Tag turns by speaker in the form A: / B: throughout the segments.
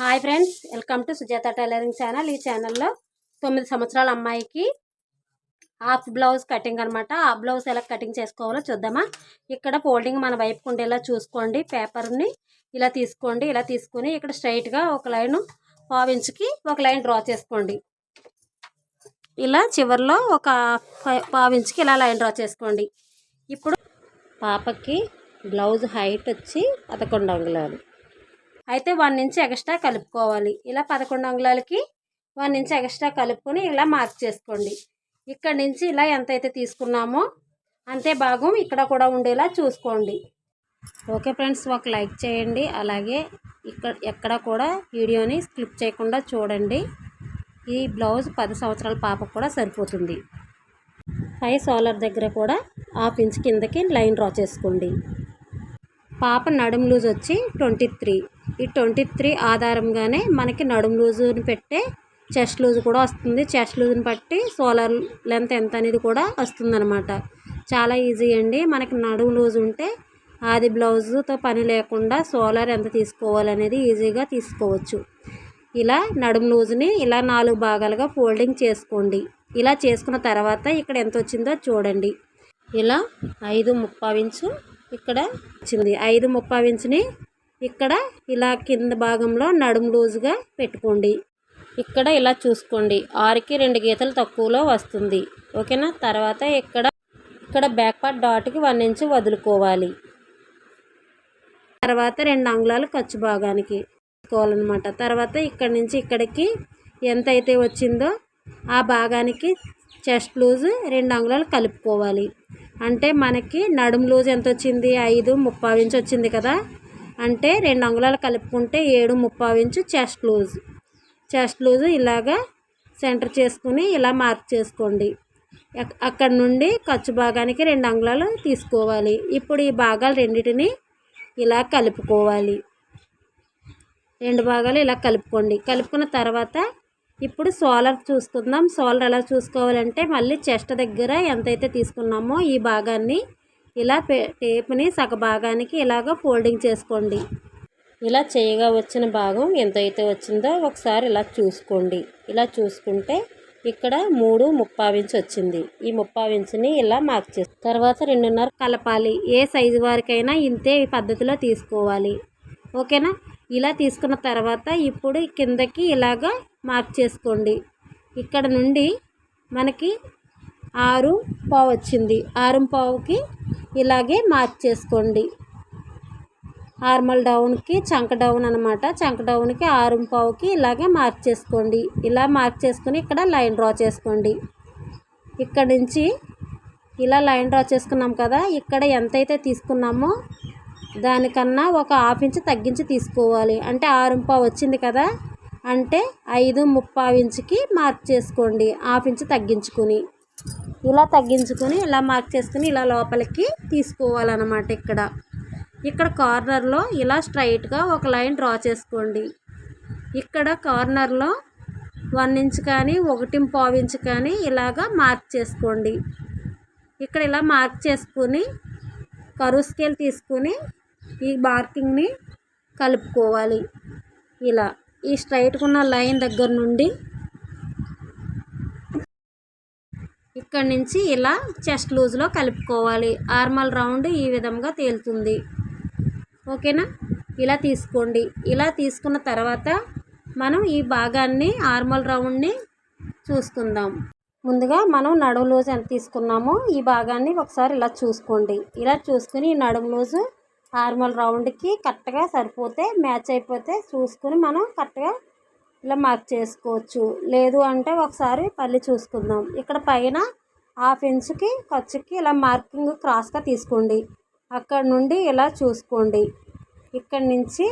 A: Hi friends welcome to Sujatha tailoring channel. ఈ ఛానల్లో తొమ్మిది సంవత్సరాల అమ్మాయికి హాఫ్ బ్లౌజ్ కటింగ్ అనమాట ఆ బ్లౌజ్ ఎలా కటింగ్ చేసుకోవాలో చూద్దామా. ఇక్కడ ఫోల్డింగ్ మన వైపుకు ఉండేలా చూసుకోండి. పేపర్ని ఇలా తీసుకోండి ఇలా తీసుకొని ఇక్కడ స్ట్రైట్గా ఒక లైన్ పావించుకి ఒక లైన్ డ్రా చేసుకోండి. ఇలా చివరిలో ఒక ఫై- పావించుకి ఇలా లైన్ డ్రా చేసుకోండి. ఇప్పుడు పాపకి బ్లౌజ్ హైట్ వచ్చి పదకొండు అంగుళాలు. అయితే వన్ ఇంచ్ ఎక్స్ట్రా కలుపుకోవాలి. ఇలా పదకొండు అంగుళాలకి వన్ ఇంచ్ ఎక్స్ట్రా కలుపుకొని ఇలా మార్క్ చేసుకోండి. ఇక్కడ నుంచి ఇలా ఎంత అయితే తీసుకున్నామో అంతే భాగం ఇక్కడ కూడా ఉండేలా చూసుకోండి. ఓకే ఫ్రెండ్స్ ఒక లైక్ చేయండి. అలాగే ఇక్కడ ఎక్కడ కూడా వీడియోని స్కిప్ చేయకుండా చూడండి. ఈ బ్లౌజ్ పది సంవత్సరాల పాపకు కూడా సరిపోతుంది. పై సోలర్ దగ్గర కూడా హాఫ్ ఇంచ్ కిందకి లైన్ డ్రా చేసుకోండి. పాప నడుం లూజ్ వచ్చి ట్వంటీ త్రీ. ఈ ట్వంటీ త్రీ ఆధారంగానే మనకి నడుం లూజుని పెట్టే చెస్ట్ లూజ్ కూడా వస్తుంది. చెస్ట్ లూజ్ని బట్టి సోలార్ లెంత్ ఎంత అనేది కూడా వస్తుందన్నమాట. చాలా ఈజీ అండి. మనకి నడుం లూజ్ ఉంటే ఆది బ్లౌజ్తో పని లేకుండా సోలార్ ఎంత తీసుకోవాలనేది ఈజీగా తీసుకోవచ్చు. ఇలా నడుం లూజ్ని ఇలా నాలుగు భాగాలుగా ఫోల్డింగ్ చేసుకోండి. ఇలా చేసుకున్న తర్వాత ఇక్కడ ఎంత వచ్చిందో చూడండి. ఇలా ఐదు ముప్పావించు ఇక్కడ వచ్చింది. ఐదు ముప్పావించుని ఇక్కడ ఇలా కింద భాగంలో నడుము లూజుగా పెట్టుకోండి. ఇక్కడ ఇలా చూసుకోండి. ఆరుకి రెండు గీతలు తక్కువలో వస్తుంది. ఓకేనా? తర్వాత ఇక్కడ ఇక్కడ బ్యాక్ పార్ట్ డాట్కి వన్ ఇంచ్ వదులుకోవాలి. తర్వాత రెండు అంగుళాలు ఖర్చు భాగానికి తీసుకోవాలన్నమాట. తర్వాత ఇక్కడ నుంచి ఇక్కడికి ఎంత అయితే వచ్చిందో ఆ భాగానికి చెస్ట్ లూజ్ రెండు అంగుళాలు కలుపుకోవాలి. అంటే మనకి నడుం లూజ్ ఎంత వచ్చింది? ఐదు ముప్పావు ఇంచు వచ్చింది కదా? అంటే రెండు అంగుళాలు కలుపుకుంటే ఏడు ముప్పావు inch chest loose. Chest loose ఇలాగా సెంటర్ చేసుకుని ఇలా మార్క్ చేసుకోండి. అక్కడ నుండి ఖర్చు భాగానికి రెండు అంగుళాలు తీసుకోవాలి. ఇప్పుడు ఈ భాగాలు రెండింటిని ఇలా కలుపుకోవాలి. రెండు భాగాలు ఇలా కలుపుకోండి. కలుపుకున్న తర్వాత ఇప్పుడు సోలర్ చూసుకుందాం. సోలర్ ఎలా చూసుకోవాలంటే మళ్ళీ చెస్ట్ దగ్గర ఎంతైతే తీసుకున్నామో ఈ భాగాన్ని ఇలా పే టేప్ని సగభాగానికి ఇలాగ ఫోల్డింగ్ చేసుకోండి. ఇలా చేయగా వచ్చిన భాగం ఎంతైతే వచ్చిందో ఒకసారి ఇలా చూసుకోండి. ఇలా చూసుకుంటే ఇక్కడ మూడు ముప్పావించి వచ్చింది. ఈ ముప్పావించిని ఇలా మార్క్ చేసి తర్వాత రెండున్నర కలపాలి. ఏ సైజు వారికైనా ఇంతే ఈ పద్ధతిలో తీసుకోవాలి. ఓకేనా? ఇలా తీసుకున్న తర్వాత ఇప్పుడు కిందకి ఇలాగా మార్క్ చేసుకోండి. ఇక్కడ నుండి మనకి ఆరు పావు వచ్చింది. ఆరు పావుకి ఇలాగే మార్క్ చేసుకోండి ఆర్మల్ డౌన్కి చంక డౌన్ అనమాట చంక డౌన్కి ఆరు పావుకి ఇలాగే మార్క్ చేసుకోండి ఇలా మార్క్ చేసుకుని ఇక్కడ లైన్ డ్రా చేసుకోండి. ఇక్కడ నుంచి ఇలా లైన్ డ్రా చేసుకున్నాం కదా ఇక్కడ ఎంతైతే తీసుకున్నామో దానికన్నా ఒక హాఫ్ ఇంచ్ తగ్గించి తీసుకోవాలి. అంటే ఆరు పావు వచ్చింది కదా అంటే ఐదు ముప్పావు ఇంచుకి మార్క్ చేసుకోండి హాఫ్ ఇంచ్ తగ్గించుకుని. ఇలా తగ్గించుకొని ఇలా మార్క్ చేసుకుని ఇలా లోపలికి తీసుకోవాలన్నమాట ఇక్కడ. ఇక్కడ కార్నర్లో ఇలా స్ట్రైట్గా ఒక లైన్ డ్రా చేసుకోండి. ఇక్కడ కార్నర్లో వన్ ఇంచ్ కానీ ఒకటి పావు ఇంచ్ కానీ ఇలాగా మార్క్ చేసుకోండి. ఇక్కడ ఇలా మార్క్ చేసుకుని కరువు స్కేల్ తీసుకుని ఈ మార్కింగ్ని కలుపుకోవాలి. ఇలా ఈ స్ట్రైట్గా ఉన్న లైన్ దగ్గర నుండి ఇక్కడి నుంచి ఇలా చెస్ట్ లూజ్లో కలుపుకోవాలి. ఆర్మల్ రౌండ్ ఈ విధంగా తేలుతుంది. ఓకేనా? ఇలా తీసుకోండి. ఇలా తీసుకున్న తర్వాత మనం ఈ భాగాన్ని ఆర్మల్ రౌండ్ని చూసుకుందాం. ముందుగా మనం నడుము లూజ్ ఎంత తీసుకున్నామో ఈ భాగాన్ని ఒకసారి ఇలా చూసుకోండి. ఇలా చూసుకుని ఈ నడుము లూజు ఆర్మల్ రౌండ్కి కరెక్ట్గా సరిపోతే మ్యాచ్ అయిపోతే చూసుకుని మనం కరెక్ట్గా ఇలా మార్క్ చేసుకోవచ్చు. లేదు అంటే ఒకసారి పల్లి చూసుకుందాం. ఇక్కడ పైన హాఫ్ ఇంచుకి ఖర్చుకి ఇలా మార్కింగ్ క్రాస్గా తీసుకోండి. అక్కడ నుండి ఇలా చూసుకోండి. ఇక్కడ నుంచి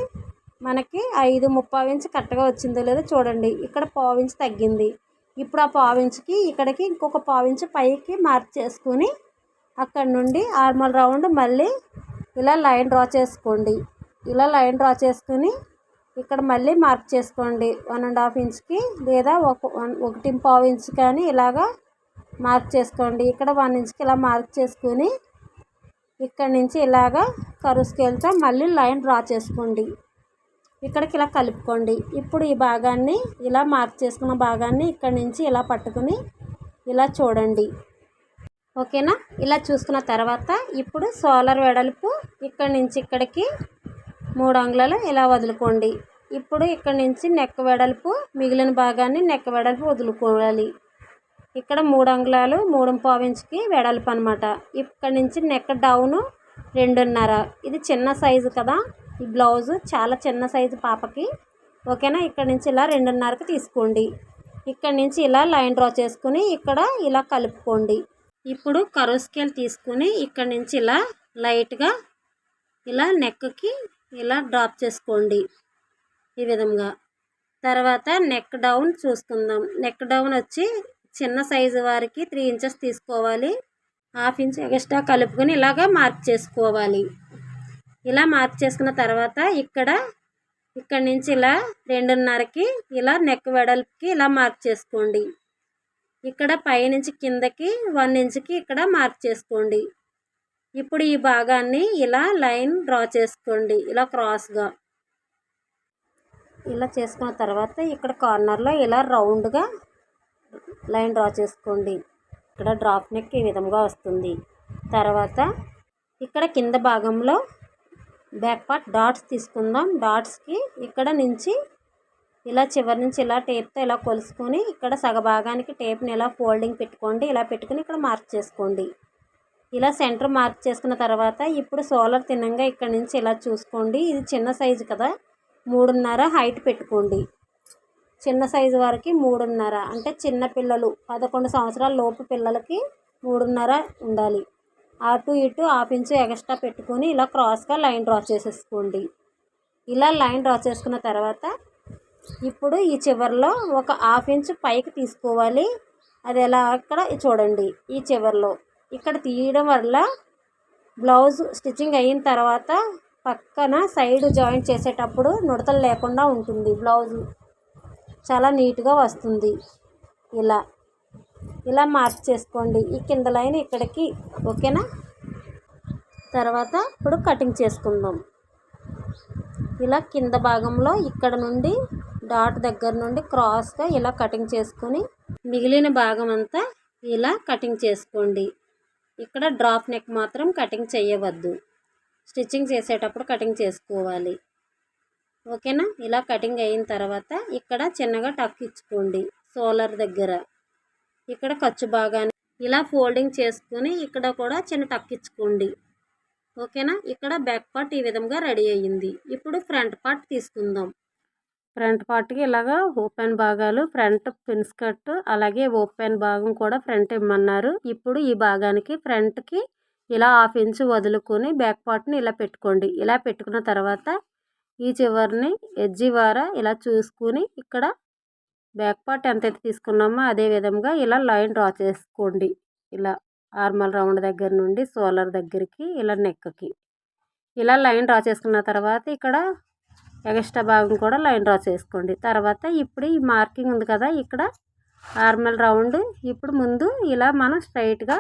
A: మనకి ఐదు ముప్పావు ఇంచు కరెక్ట్గా వచ్చిందో లేదో చూడండి. ఇక్కడ పావు ఇంచు తగ్గింది. ఇప్పుడు ఆ పావు ఇంచుకి ఇక్కడికి ఇంకొక పావు ఇంచు పైకి మార్క్ చేసుకుని అక్కడ నుండి ఆర్మల్ రౌండ్ మళ్ళీ ఇలా లైన్ డ్రా చేసుకోండి. ఇలా లైన్ డ్రా చేసుకుని ఇక్కడ మళ్ళీ మార్క్ చేసుకోండి. వన్ అండ్ హాఫ్ ఇంచ్కి లేదా ఒక వన్ ఒకటి పావు ఇంచ్ కానీ ఇలాగా మార్క్ చేసుకోండి. ఇక్కడ వన్ ఇంచ్కి ఇలా మార్క్ చేసుకుని ఇక్కడ నుంచి ఇలాగా కరు స్కేల్తో మళ్ళీ లైన్ డ్రా చేసుకోండి. ఇక్కడికి ఇలా కలుపుకోండి. ఇప్పుడు ఈ భాగాన్ని ఇలా మార్క్ చేసుకున్న భాగాన్ని ఇక్కడ నుంచి ఇలా పట్టుకుని ఇలా చూడండి. ఓకేనా? ఇలా చూసుకున్న తర్వాత ఇప్పుడు సోలర్ వెడల్పు ఇక్కడ నుంచి ఇక్కడికి మూడు అంగుళాలు ఇలా వదులుకోండి. ఇప్పుడు ఇక్కడ నుంచి నెక్ వెడల్పు మిగిలిన భాగాన్ని నెక్ వెడల్పు వదులుకోవాలి. ఇక్కడ మూడు అంగుళాలు మూడు ఇంచుకి వెడల్పు అనమాట ఇక్కడి నుంచి నెక్ డౌను రెండున్నర. ఇది చిన్న సైజు కదా. ఈ బ్లౌజ్ చాలా చిన్న సైజు పాపకి. ఓకేనా? ఇక్కడ నుంచి ఇలా రెండున్నరకు తీసుకోండి. ఇక్కడ నుంచి ఇలా లైన్ డ్రా చేసుకుని ఇక్కడ ఇలా కలుపుకోండి. ఇప్పుడు కరువు స్కేల్ తీసుకుని ఇక్కడ నుంచి ఇలా లైట్గా ఇలా నెక్కి ఇలా డ్రాప్ చేసుకోండి. ఈ విధంగా. తర్వాత నెక్ డౌన్ చూసుకుందాం. నెక్ డౌన్ వచ్చి చిన్న సైజు వారికి త్రీ ఇంచెస్ తీసుకోవాలి. హాఫ్ ఇంచ్ ఎక్స్ట్రా కలుపుకొని ఇలాగ మార్క్ చేసుకోవాలి. ఇలా మార్క్ చేసుకున్న తర్వాత ఇక్కడ ఇక్కడ నుంచి ఇలా రెండున్నరకి ఇలా నెక్ వెడల్పుకి ఇలా మార్క్ చేసుకోండి. ఇక్కడ పైనుంచి కిందకి వన్ ఇంచ్కి ఇక్కడ మార్క్ చేసుకోండి. ఇప్పుడు ఈ భాగాన్ని ఇలా లైన్ డ్రా చేసుకోండి ఇలా క్రాస్గా. ఇలా చేసుకున్న తర్వాత ఇక్కడ కార్నర్లో ఇలా రౌండ్గా లైన్ డ్రా చేసుకోండి. ఇక్కడ డ్రాప్ నెక్ ఈ విధంగా వస్తుంది. తర్వాత ఇక్కడ కింద భాగంలో బ్యాక్ పార్ట్ డాట్స్ తీసుకుందాం. డాట్స్కి ఇక్కడ నుంచి ఇలా చివరి నుంచి ఇలా టేప్తో ఇలా కొలుసుకొని ఇక్కడ సగభాగానికి టేప్ని ఇలా ఫోల్డింగ్ పెట్టుకోండి. ఇలా పెట్టుకుని ఇక్కడ మార్క్ చేసుకోండి. ఇలా సెంటర్ మార్క్ చేసుకున్న తర్వాత ఇప్పుడు సోలర్ తిన్నంగా ఇక్కడ నుంచి ఇలా చూసుకోండి. ఇది చిన్న సైజు కదా. మూడున్నర హైట్ పెట్టుకోండి. చిన్న సైజు వారికి మూడున్నర. అంటే చిన్న పిల్లలు పదకొండు సంవత్సరాల లోపు పిల్లలకి మూడున్నర ఉండాలి. అటు ఇటు హాఫ్ ఇంచు ఎక్స్ట్రా పెట్టుకొని ఇలా క్రాస్గా లైన్ డ్రా చేసేసుకోండి. ఇలా లైన్ డ్రా చేసుకున్న తర్వాత ఇప్పుడు ఈ చివరిలో ఒక హాఫ్ ఇంచ్ పైకి తీసుకోవాలి. అది ఎలా అక్కడ చూడండి ఈ చివరిలో. ఇక్కడ తీయడం వల్ల బ్లౌజ్ స్టిచ్చింగ్ అయిన తర్వాత పక్కన సైడ్ జాయింట్ చేసేటప్పుడు నుడతలు లేకుండా ఉంటుంది బ్లౌజు. చాలా నీట్గా వస్తుంది. ఇలా ఇలా మార్క్ చేసుకోండి. ఈ కింద లైన్ ఇక్కడికి ఓకేనా? తర్వాత ఇప్పుడు కటింగ్ చేసుకుందాం. ఇలా కింద భాగంలో ఇక్కడ నుండి డాట్ దగ్గర నుండి క్రాస్గా ఇలా కటింగ్ చేసుకొని మిగిలిన భాగం అంతా ఇలా కటింగ్ చేసుకోండి. ఇక్కడ డ్రాప్ నెక్ మాత్రం కటింగ్ చేయవద్దు. స్టిచ్చింగ్ చేసేటప్పుడు కటింగ్ చేసుకోవాలి. ఓకేనా? ఇలా కటింగ్ అయిన తర్వాత ఇక్కడ చిన్నగా టక్ ఇచ్చుకోండి సోలర్ దగ్గర. ఇక్కడ ఖర్చు భాగాన్ని ఇలా ఫోల్డింగ్ చేసుకొని ఇక్కడ కూడా చిన్న టక్ ఇచ్చుకోండి. ఓకేనా? ఇక్కడ బ్యాక్ పార్ట్ ఈ విధంగా రెడీ అయ్యింది. ఇప్పుడు ఫ్రంట్ పార్ట్ తీసుకుందాం. ఫ్రంట్ పార్ట్కి ఇలాగా ఓపెన్ భాగాలు ఫ్రంట్ పిన్స్ కట్ అలాగే ఓపెన్ భాగం కూడా ఫ్రంట్ ఇమ్మన్నారు. ఇప్పుడు ఈ భాగానికి ఫ్రంట్కి ఇలా హాఫ్ ఇంచ్ వదులుకొని బ్యాక్ పార్ట్ని ఇలా పెట్టుకోండి. ఇలా పెట్టుకున్న తర్వాత ఈ చివరిని ఎడ్జి వార ఇలా చూసుకుని ఇక్కడ బ్యాక్ పార్ట్ ఎంతైతే తీసుకున్నామో అదే విధంగా ఇలా లైన్ డ్రా చేసుకోండి. ఇలా ఆర్మల్ రౌండ్ దగ్గర నుండి సోలర్ దగ్గరికి ఇలా నెక్కి. ఇలా లైన్ డ్రా చేసుకున్న తర్వాత ఇక్కడ ఎగస్ట్రా భాగం కూడా లైన్ డ్రా చేసుకోండి. తర్వాత ఇప్పుడు ఈ మార్కింగ్ ఉంది కదా ఇక్కడ ఆర్మల్ రౌండ్ ఇప్పుడు ముందు ఇలా మనం స్ట్రైట్గా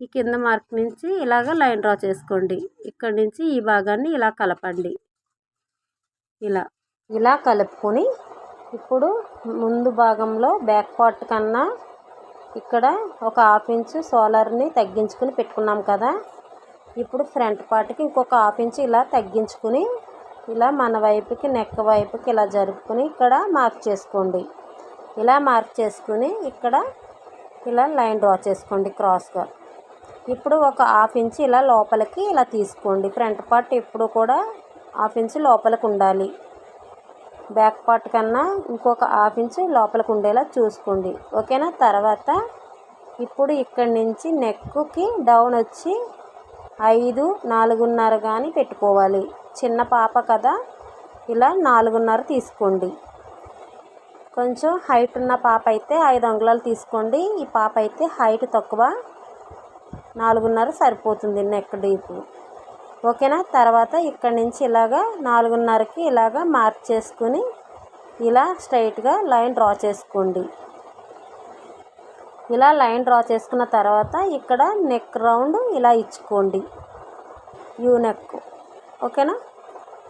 A: ఈ కింద మార్క్ నుంచి ఇలాగ లైన్ డ్రా చేసుకోండి. ఇక్కడ నుంచి ఈ భాగాన్ని ఇలా కలపండి. ఇలా ఇలా కలుపుకొని ఇప్పుడు ముందు భాగంలో బ్యాక్ పార్ట్ కన్నా ఇక్కడ ఒక హాఫ్ ఇంచ్ సోలర్ని తగ్గించుకుని పెట్టుకున్నాం కదా. ఇప్పుడు ఫ్రంట్ పార్ట్కి ఇంకొక హాఫ్ ఇంచ్ ఇలా తగ్గించుకుని ఇలా మన వైపుకి నెక్ వైపుకి ఇలా జరుపుకొని ఇక్కడ మార్క్ చేసుకోండి. ఇలా మార్క్ చేసుకుని ఇక్కడ ఇలా లైన్ డ్రా చేసుకోండి క్రాస్గా. ఇప్పుడు ఒక హాఫ్ ఇంచ్ ఇలా లోపలికి ఇలా తీసుకోండి. ఫ్రంట్ పార్ట్ ఎప్పుడు కూడా హాఫ్ ఇంచ్ లోపలికి ఉండాలి. బ్యాక్ పార్ట్ కన్నా ఇంకొక హాఫ్ ఇంచ్ లోపలికి ఉండేలా చూసుకోండి. ఓకేనా? తర్వాత ఇప్పుడు ఇక్కడి నుంచి నెక్కి డౌన్ వచ్చి ఐదు నాలుగున్నర కానీ పెట్టుకోవాలి. చిన్న పాప కదా ఇలా నాలుగున్నర తీసుకోండి. కొంచెం హైట్ ఉన్న పాప అయితే ఐదు అంగుళాలు తీసుకోండి. ఈ పాప అయితే హైట్ తక్కువ నాలుగున్నర సరిపోతుంది నెక్ డీపు. ఓకేనా? తర్వాత ఇక్కడ నుంచి ఇలాగా నాలుగున్నరకి ఇలాగా మార్క్ చేసుకుని ఇలా స్ట్రైట్గా లైన్ డ్రా చేసుకోండి. ఇలా లైన్ డ్రా చేసుకున్న తర్వాత ఇక్కడ నెక్ రౌండ్ ఇలా ఇచ్చుకోండి. U neck. ఓకేనా?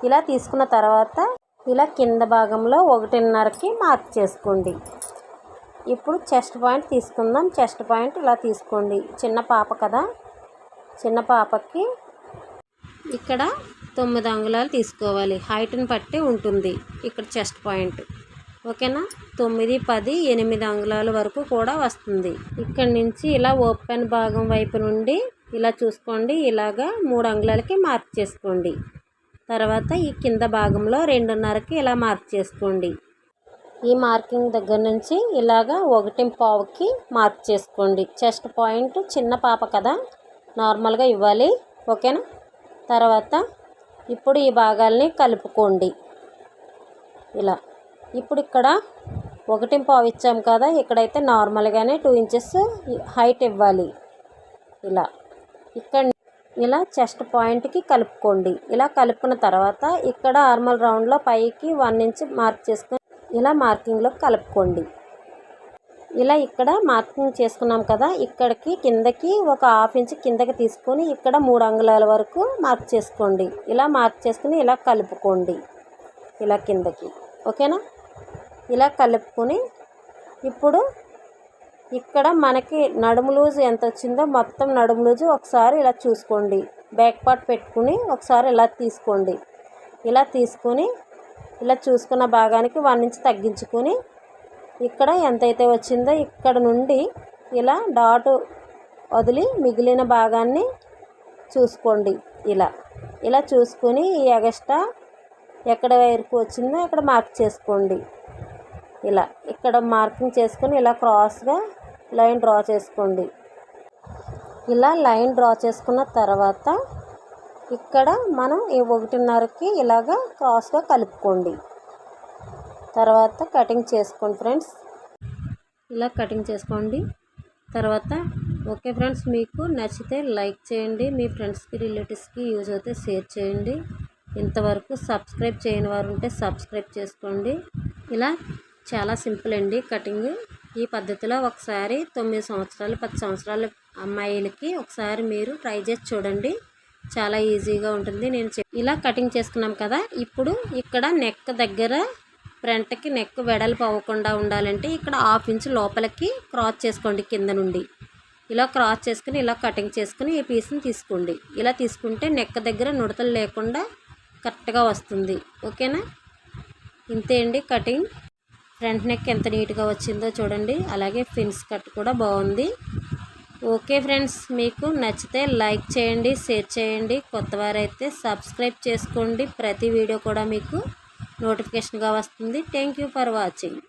A: ఇలా తీసుకున్న తర్వాత ఇలా కింద భాగంలో ఒకటిన్నరకి మార్క్ చేసుకోండి. ఇప్పుడు చెస్ట్ పాయింట్ తీసుకుందాం. చెస్ట్ పాయింట్ ఇలా తీసుకోండి. చిన్న పాప కదా? చిన్న పాపకి ఇక్కడ తొమ్మిది అంగుళాలు తీసుకోవాలి. హైట్ని బట్టి ఉంటుంది ఇక్కడ చెస్ట్ పాయింట్ ఓకేనా? తొమ్మిది పది ఎనిమిది అంగుళాల వరకు కూడా వస్తుంది. ఇక్కడ నుంచి ఇలా ఓపెన్ భాగం వైపు నుండి ఇలా చూసుకోండి. ఇలాగా మూడు అంగుళాలకి మార్క్ చేసుకోండి. తర్వాత ఈ కింద భాగంలో రెండున్నరకి ఇలా మార్క్ చేసుకోండి. ఈ మార్కింగ్ దగ్గర నుంచి ఇలాగా ఒకటి పావుకి మార్క్ చేసుకోండి. చెస్ట్ పాయింట్ చిన్న పాప కదా. నార్మల్గా ఇవ్వాలి. ఓకేనా? తర్వాత ఇప్పుడు ఈ భాగాల్ని కలుపుకోండి. ఇలా. ఇప్పుడు ఇక్కడ ఒకటి పావు ఇచ్చాం కదా ఇక్కడైతే నార్మల్గానే టూ ఇంచెస్ హైట్ ఇవ్వాలి. ఇలా. ఇక్కడ ఇలా చెస్ట్ పాయింట్కి కలుపుకోండి. ఇలా కలుపుకున్న తర్వాత ఇక్కడ ఆర్మల్ రౌండ్లో పైకి వన్ ఇంచ్ మార్క్ చేసుకొని ఇలా మార్కింగ్లో కలుపుకోండి. ఇలా ఇక్కడ మార్కింగ్ చేసుకున్నాం కదా ఇక్కడికి కిందకి ఒక హాఫ్ ఇంచ్ కిందకి తీసుకొని ఇక్కడ మూడు అంగుళాల వరకు మార్క్ చేసుకోండి. ఇలా మార్క్ చేసుకుని ఇలా కలుపుకోండి. ఇలా కిందకి. ఓకేనా? ఇలా కలుపుకొని ఇప్పుడు ఇక్కడ మనకి నడుము లూజు ఎంత వచ్చిందో మొత్తం నడుము లూజు ఒకసారి ఇలా చూసుకోండి. బ్యాక్ పార్ట్ పెట్టుకుని ఒకసారి ఇలా తీసుకోండి. ఇలా తీసుకొని ఇలా చూసుకున్న భాగానికి వన్ ఇంచ్ తగ్గించుకొని ఇక్కడ ఎంతైతే వచ్చిందో ఇక్కడ నుండి ఇలా డాటు వదిలి మిగిలిన భాగాన్ని చూసుకోండి. ఇలా ఇలా చూసుకొని ఈ ఎగస్ట్రా ఎక్కడ వరకు వచ్చిందో అక్కడ మార్క్ చేసుకోండి. ఇలా ఇక్కడ మార్కింగ్ చేసుకొని ఇలా క్రాస్గా లైన్ డ్రా చేసుకోండి. ఇలా లైన్ డ్రా చేసుకున్న తర్వాత ఇక్కడ మనం ఈ ఒకటిన్నరకి ఇలాగా క్రాస్గా కలుపుకోండి. తర్వాత కటింగ్ చేసుకోండి ఫ్రెండ్స్ ఇలా కటింగ్ చేసుకోండి. తర్వాత ఓకే ఫ్రెండ్స్ మీకు నచ్చితే లైక్ చేయండి. మీ ఫ్రెండ్స్కి రిలేటివ్స్కి యూజ్ అయితే షేర్ చేయండి. ఇంతవరకు సబ్స్క్రైబ్ చేయని వారు ఉంటే సబ్స్క్రైబ్ చేసుకోండి. ఇలా చాలా సింపుల్ అండి కటింగ్ ఈ పద్ధతిలో ఒకసారి తొమ్మిది సంవత్సరాలు పది సంవత్సరాల అమ్మాయిలకి ఒకసారి మీరు ట్రై చేసి చూడండి. చాలా ఈజీగా ఉంటుంది. నేను ఇలా కటింగ్ చేసుకున్నాం కదా ఇప్పుడు ఇక్కడ నెక్ దగ్గర ఫ్రంట్కి నెక్ వెడల్పు అవ్వకుండా ఉండాలంటే ఇక్కడ హాఫ్ ఇంచ్ లోపలికి క్రాస్ చేసుకోండి కింద నుండి. ఇలా క్రాస్ చేసుకుని ఇలా కటింగ్ చేసుకుని ఈ పీస్ని తీసుకోండి. ఇలా తీసుకుంటే నెక్ దగ్గర నుడతలు లేకుండా కరెక్ట్గా వస్తుంది. ఓకేనా? ఇంతే అండి కటింగ్. ఫ్రంట్ నెక్ ఎంత నీట్గా వచ్చిందో చూడండి. అలాగే ఫిన్స్ కట్ కూడా బాగుంది. ఓకే ఫ్రెండ్స్ మీకు నచ్చితే లైక్ చేయండి షేర్ చేయండి. కొత్తవారైతే సబ్స్క్రైబ్ చేసుకోండి. ప్రతి వీడియో కూడా మీకు నోటిఫికేషన్గా వస్తుంది. Thank you for watching